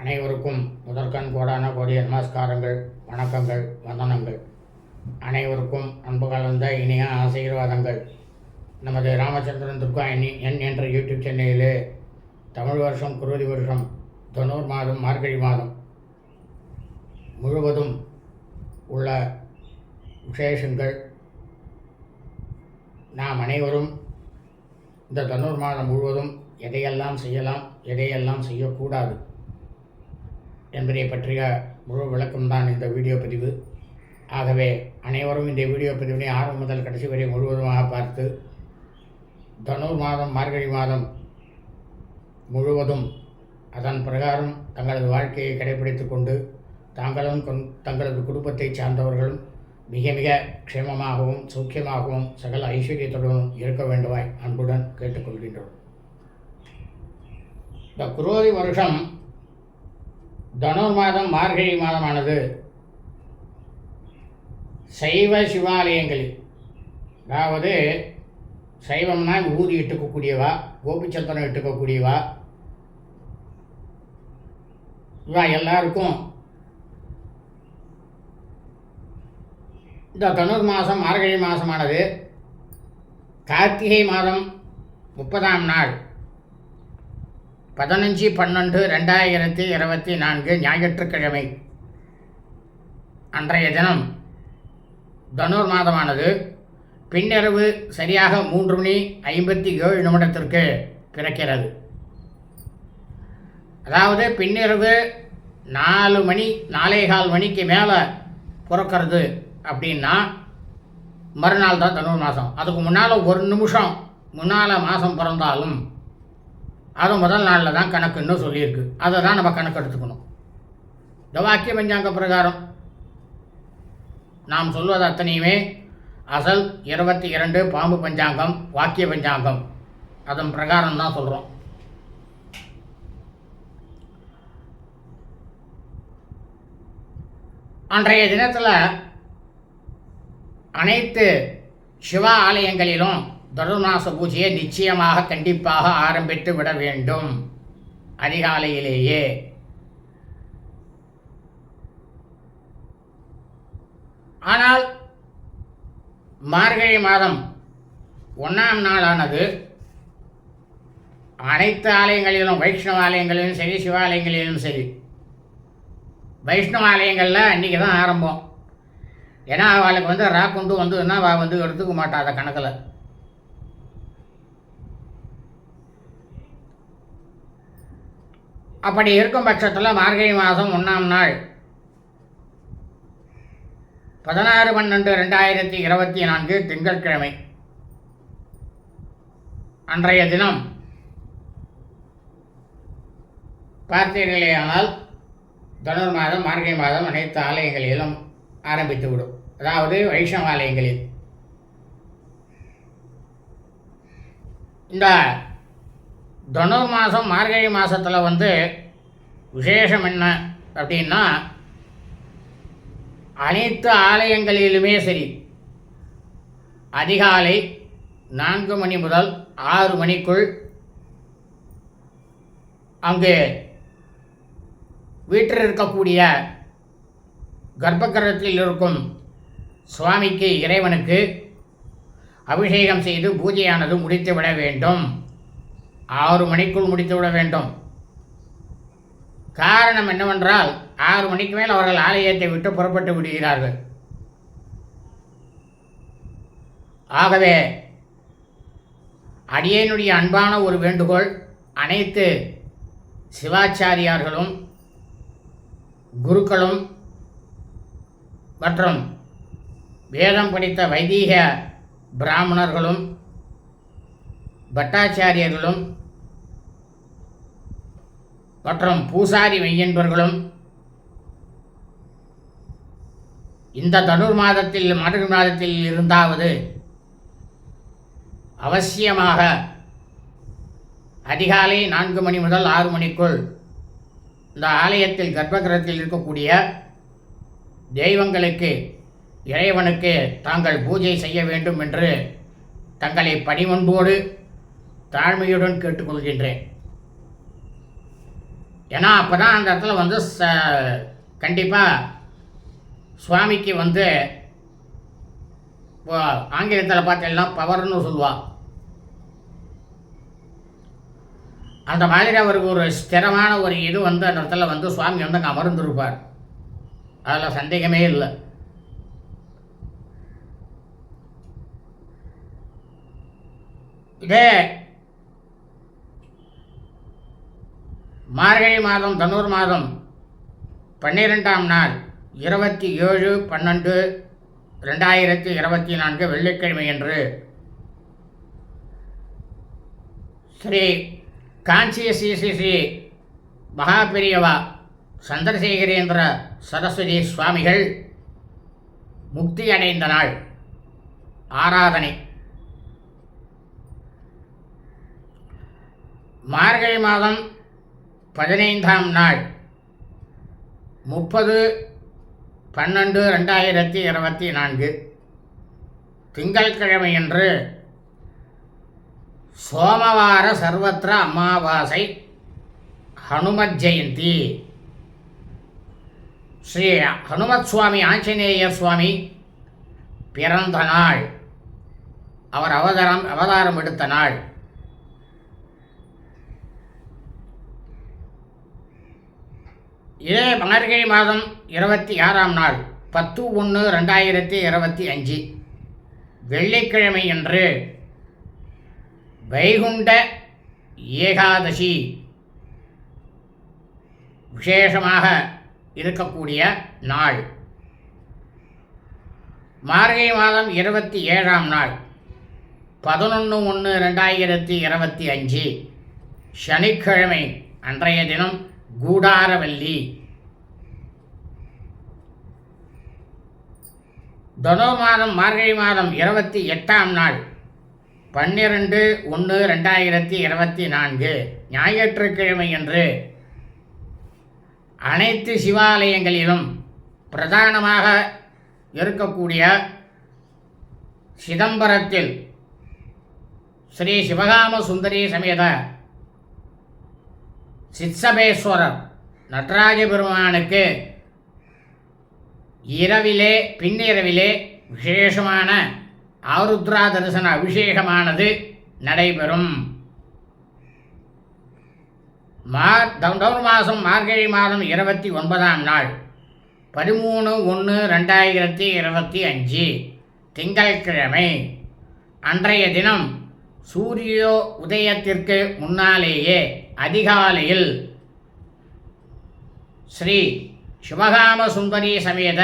அனைவருக்கும் முதற்கண் கோடான கோடிய நமஸ்காரங்கள் வணக்கங்கள் வந்தனங்கள். அனைவருக்கும் அன்பு கலந்த இனிய ஆசீர்வாதங்கள். நமது ராமச்சந்திரன் துர்கா எண்ணி என் என்ற யூடியூப் சென்னையிலே தமிழ் வருஷம் குருதி வருஷம் தொண்ணூறு மாதம் மார்கழி மாதம் முழுவதும் உள்ள விசேஷங்கள். நாம் அனைவரும் இந்த தனுர் மாதம் முழுவதும் எதையெல்லாம் செய்யலாம் எதையெல்லாம் செய்யக்கூடாது என்பதை பற்றிய முழு விளக்கம்தான் இந்த வீடியோ பதிவு. ஆகவே அனைவரும் இந்த வீடியோ பதிவினை ஆரம்பம் முதல் கடைசி வரை முழுவதுமாக பார்த்து தனுர் மாதம் மார்கழி மாதம் முழுவதும் அதன் பிரகாரம் தங்களது வாழ்க்கையை கடைபிடித்து கொண்டு தாங்களும் கொண் தங்களது குடும்பத்தை சார்ந்தவர்களும் மிக மிக க்ஷேமமாகவும் சௌக்கியமாகவும் சகல ஐஸ்வர்யத்துடனும் இருக்க வேண்டுமாய் அன்புடன் கேட்டுக்கொள்கின்றோம். இந்த குரோதி வருஷம் தனுர் மாதம் மார்கழி மாதமானது. சைவ சிவாலயங்களில் அதாவது சைவம்னா ஊதி இட்டுக்கக்கூடியவா கோபிச்சந்தனம் இட்டுக்கக்கூடியவா? இவா எல்லாருக்கும். இந்த தனுர் மாதம் மார்கழி மாதமானது கார்த்திகை மாதம் முப்பதாம் நாள். பதினஞ்சு பன்னெண்டு ரெண்டாயிரத்தி இருபத்தி நான்கு ஞாயிற்றுக்கிழமை. அன்றைய தினம் தனுர் மாதமானது. பின்னிரவு சரியாக மூன்று மணி ஐம்பத்தி ஏழு நிமிடத்திற்கு பிறக்கிறது. அதாவது பின்னிரவு நாலு மணி நாலே கால் மணிக்கு மேலே பிறக்கிறது அப்படின்னா மறுநாள் தான் தனுர் மாதம். அதுக்கு முன்னால் ஒரு நிமிஷம் முன்னால் மாதம் பிறந்தாலும் அது முதல் நாளில் தான் கணக்குன்னு சொல்லியிருக்கு. அதை தான் நம்ம கணக்கு எடுத்துக்கணும். இந்த வாக்கிய பஞ்சாங்க பிரகாரம். நாம் சொல்வது அத்தனையுமே அசல் இருபத்தி இரண்டு பாம்பு பஞ்சாங்கம் வாக்கிய பஞ்சாங்கம். அதன் பிரகாரம் தான் சொல்கிறோம் அன்றைய தினத்தில் அனைத்து சிவா ஆலயங்களிலும் தனுர்மாச பூஜையை நிச்சயமாக கண்டிப்பாக ஆரம்பித்து விட வேண்டும். அதிகாலையிலேயே. ஆனால் மார்கழி மாதம் ஒன்றாம் நாளானது அனைத்து ஆலயங்களிலும் வைஷ்ணவ ஆலயங்களிலும் சரி சிவாலயங்களிலும் சரி வைஷ்ணவ ஆலயங்களில் அன்றைக்கி தான் ஆரம்பம். ஏன்னா அவளுக்கு வந்து ரா கொண்டு வந்ததுன்னா அவள் வந்து எடுத்துக்க மாட்டாத அதை கணக்கில். அப்படி இருக்கும் பட்சத்தில் மார்கழி மாதம் ஒன்றாம் நாள். பதினாறு பன்னெண்டு ரெண்டாயிரத்தி இருபத்தி நான்கு திங்கட்கிழமை. அன்றைய தினம். பார்த்தீர்களேயானால் தனுர் மாதம் மார்கழி மாதம் அனைத்து ஆலயங்களிலும் ஆரம்பித்துவிடும். அதாவது வைஷ்ணவ ஆலயங்களில். இந்த தனு மாதம் மார்கழி மாதத்தில் வந்து விசேஷம் என்ன அப்படின்னா அனைத்து ஆலயங்களிலுமே சரி அதிகாலை நான்கு மணி முதல் ஆறு மணிக்குள் அங்கு வீட்டில் இருக்கக்கூடிய கர்ப்பகிரகத்தில் இருக்கும் சுவாமிக்கு இறைவனுக்கு அபிஷேகம் செய்து பூஜையானது முடித்து விட வேண்டும். ஆறு மணிக்குள் முடித்து விட வேண்டும். காரணம் என்னவென்றால் ஆறு மணிக்கு மேல் அவர்கள் ஆலயத்தை விட்டு புறப்பட்டு விடுகிறார்கள். ஆகவே அடியனுடைய அன்பான ஒரு வேண்டுகோள் அனைத்து சிவாச்சாரியார்களும் குருக்களும் மற்றும் வேதம் படித்த வைதீக பிராமணர்களும் பட்டாச்சாரியர்களும் மற்றும் பூசாரி மெய்யன்பர்களும் இந்த தனுர் மாதத்தில் மறு மாதத்தில் இருந்தாவது அவசியமாக அதிகாலை நான்கு மணி முதல் ஆறு மணிக்குள் இந்த ஆலயத்தில் கர்ப்பகிரகத்தில் இருக்கக்கூடிய தெய்வங்களுக்கு இறைவனுக்கு தாங்கள் பூஜை செய்ய வேண்டும் என்று தங்களை பணிவன்போடு தாழ்மையுடன் கேட்டுக்கொள்கின்றேன். ஏன்னா அப்போ தான் அந்த இடத்துல வந்து ச கண்டிப்பாக சுவாமிக்கு வந்து இப்போ ஆங்கிலத்தில் பார்த்தீங்கன்னா பவர்னு சொல்லுவாள் அந்த மாதிரி அவருக்கு ஒரு ஸ்திரமான ஒரு இது வந்து அந்த இடத்துல வந்து சுவாமி வந்து அங்கே அமர்ந்திருப்பார். அதில் சந்தேகமே இல்லை. இதே மார்கழி மாதம் தனூர் மாதம் பன்னிரெண்டாம் நாள் இருபத்தி ஏழு பன்னெண்டு ரெண்டாயிரத்தி இருபத்தி நான்கு வெள்ளிக்கிழமை என்று ஸ்ரீ காஞ்சி ஸ்ரீ ஸ்ரீ ஸ்ரீ மகாபெரியவா சந்திரசேகரேந்திர சரஸ்வதி சுவாமிகள் முக்தி அடைந்த நாள் ஆராதனை. மார்கழி மாதம் பதினைந்தாம் நாள் முப்பது பன்னெண்டு ரெண்டாயிரத்தி இருபத்தி நான்கு திங்கட்கிழமையன்று சோமவார சர்வத்திர அமாவாசை ஹனுமத் ஜெயந்தி. ஸ்ரீ ஹனுமத் சுவாமி ஆஞ்சநேயர் சுவாமி பிறந்த நாள் அவர் அவதாரம் அவதாரம் எடுத்த நாள். இதே மார்கழி மாதம் இருபத்தி ஆறாம் நாள் பத்து ஒன்று ரெண்டாயிரத்தி இருபத்தி அஞ்சு. வெள்ளிக்கிழமை அன்று வைகுண்ட ஏகாதசி. விசேஷமாக இருக்கக்கூடிய நாள். மார்கழி மாதம் இருபத்தி ஏழாம் நாள் பதினொன்று ஒன்று ரெண்டாயிரத்தி இருபத்தி அஞ்சு. சனிக்கிழமை அன்றைய தினம் கூடாரவல்லி தனோ மாதம் மார்கழி மாதம் இருபத்தி எட்டாம் நாள் பன்னிரண்டு ஒன்று ரெண்டாயிரத்தி இருபத்தி நான்கு ஞாயிற்றுக்கிழமை அன்று அனைத்து சிவாலயங்களிலும் பிரதானமாக இருக்கக்கூடிய சிதம்பரத்தில் ஸ்ரீ சிவகாம சுந்தரி சமேத சித்சபேஸ்வரர் நடராஜ பெருமானுக்கு இரவிலே பின்னிரவிலே விசேஷமான ஆருத்ரா தரிசன அபிஷேகமானது நடைபெறும். மார் தௌர் மாதம் மார்கழி மாதம் இருபத்தி ஒன்பதாம் நாள் பதிமூணு ஒன்று ரெண்டாயிரத்தி இருபத்தி அஞ்சு திங்கட்கிழமை அன்றைய தினம் சூரியோ உதயத்திற்கு முன்னாலேயே அதிகாலையில் ஸ்ரீ சிவகாம சுந்தரி சமேத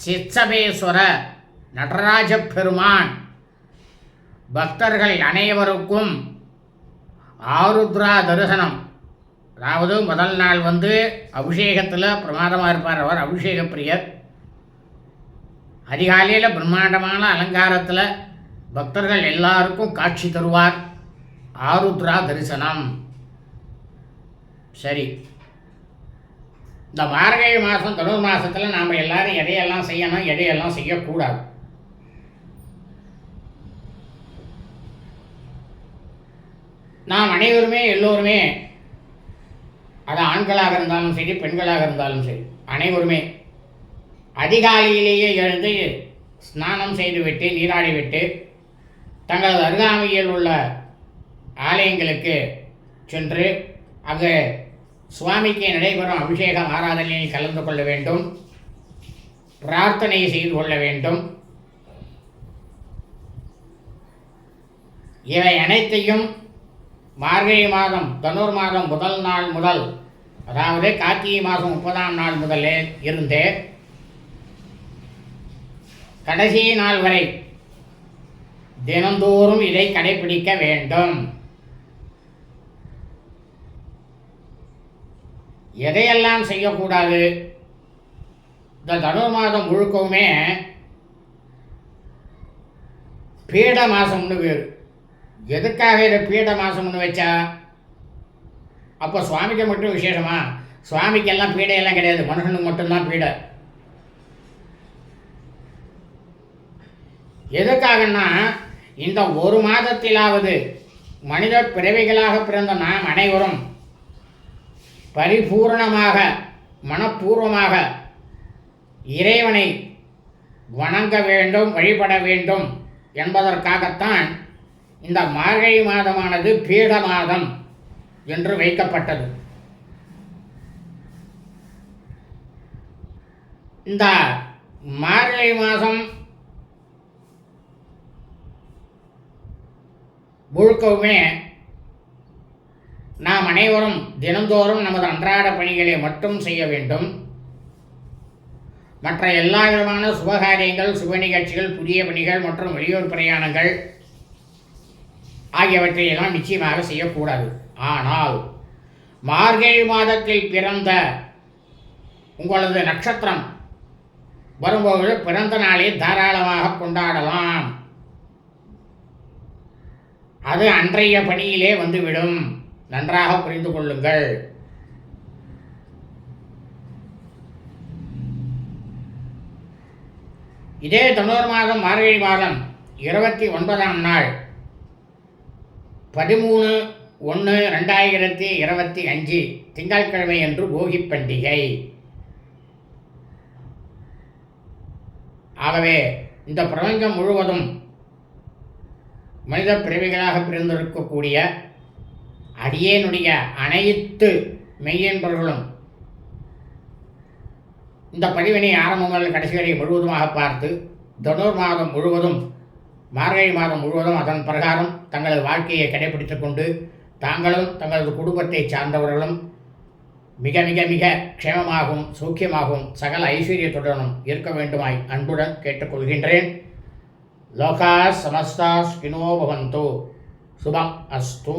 சித்சபேஸ்வர நடராஜ பெருமான் பக்தர்கள் அனைவருக்கும் ஆருத்ரா தரிசனம் அதாவது முதல் நாள் வந்து அபிஷேகத்தில் பிரமாதமாக இருப்பார் அவர் அபிஷேக பிரியர் அதிகாலையில் பிரம்மாண்டமான அலங்காரத்தில் பக்தர்கள் எல்லாருக்கும் காட்சி தருவார் ஆருத்ரா தரிசனம் சரி. இந்த மார்கழி மாதம் தனுர் மாதத்தில் நாம் எல்லாரும் எதையெல்லாம் செய்யணும் எதையெல்லாம் செய்யக்கூடாது? நாம் அனைவருமே எல்லோருமே அது ஆண்களாக இருந்தாலும் சரி பெண்களாக இருந்தாலும் சரி அனைவருமே அதிகாலையிலேயே எழுந்து ஸ்நானம் செய்துவிட்டு நீராடிவிட்டு தங்களது அருகாமையில் உள்ள ஆலயங்களுக்கு சென்று அங்கு சுவாமிக்கு நடைபெறும் அபிஷேக ஆராதனையில் கலந்து கொள்ள வேண்டும். பிரார்த்தனை செய்து கொள்ள வேண்டும். இவை அனைத்தையும் மார்கழி மாதம் தனூர் மாதம் முதல் நாள் முதல் அதாவது கார்த்திகை மாதம் முப்பதாம் நாள் முதலே இருந்து கடைசி நாள் வரை தினந்தோறும் இதை கடைபிடிக்க வேண்டும். எதையெல்லாம் செய்யக்கூடாது? இந்த தனுர் மாதம் முழுக்கவுமே பீட மாதம்னு பேர் எதுக்காக இதை பீட மாதம்னு வச்சா? அப்போ சுவாமிக்கு மட்டும் விசேஷமா? சுவாமிக்கெல்லாம் பீடையெல்லாம் கிடையாது. மனுஷனுக்கு மட்டும்தான் பீடை. எதுக்காகன்னா இந்த ஒரு மாதத்திலாவது மனித பிறவிகளாக பிறந்த நாம் அனைவரும் பரிபூரணமாக மனப்பூர்வமாக இறைவனை வணங்க வேண்டும் வழிபட வேண்டும் என்பதற்காகத்தான் இந்த மார்கழி மாதமானது பீட மாதம் என்று வைக்கப்பட்டது. இந்த மார்கழி மாதம் முழுக்கவுமே அனைவரும் தினந்தோறும் நமது அன்றாட பணிகளை மட்டும் செய்ய வேண்டும். மற்ற எல்லா விதமான சுபகாரியங்கள் சுப நிகழ்ச்சிகள் புதிய பணிகள் மற்றும் வெளியூர் பிரயாணங்கள் ஆகியவற்றை எல்லாம் நிச்சயமாக செய்யக்கூடாது. ஆனால் மார்கழி மாதத்தில் பிறந்த உங்களது நட்சத்திரம் வரும்போது பிறந்த நாளை தாராளமாக கொண்டாடலாம். அது அன்றைய பணியிலே வந்துவிடும். நன்றாக புரிந்து கொள்ளுங்கள். இதே தொண்ணூறு மாதம் மார்கழி மாதம் இருபத்தி ஒன்பதாம் நாள் பதிமூணு ஒன்று ரெண்டாயிரத்தி இருபத்தி அஞ்சு திங்கட்கிழமை என்று போகி பண்டிகை. ஆகவே இந்த பிரபஞ்சம் முழுவதும் மனித பிறவிகளாக பிறந்திருக்கக்கூடிய அடியேனுடைய அனைத்து மெய்யன்பர்களும் இந்த பதிவினை ஆரம்பம் முதல் கடைசி வரை முழுவதுமாக பார்த்து தனுர் மாதம் முழுவதும் மார்கழி மாதம் முழுவதும் அதன் பிரகாரம் தங்களது வாழ்க்கையை கடைபிடித்துக் கொண்டு தாங்களும் தங்களது குடும்பத்தை சார்ந்தவர்களும் மிக மிக மிக க்ஷேமமாகவும் சௌக்கியமாகவும் சகல ஐஸ்வர்யத்துடனும் இருக்க வேண்டுமாய் அன்புடன் கேட்டுக்கொள்கின்றேன். லோகா சமஸ்தா ஸ்கினோ பவந்தோ. சுபம் அஸ்தூ.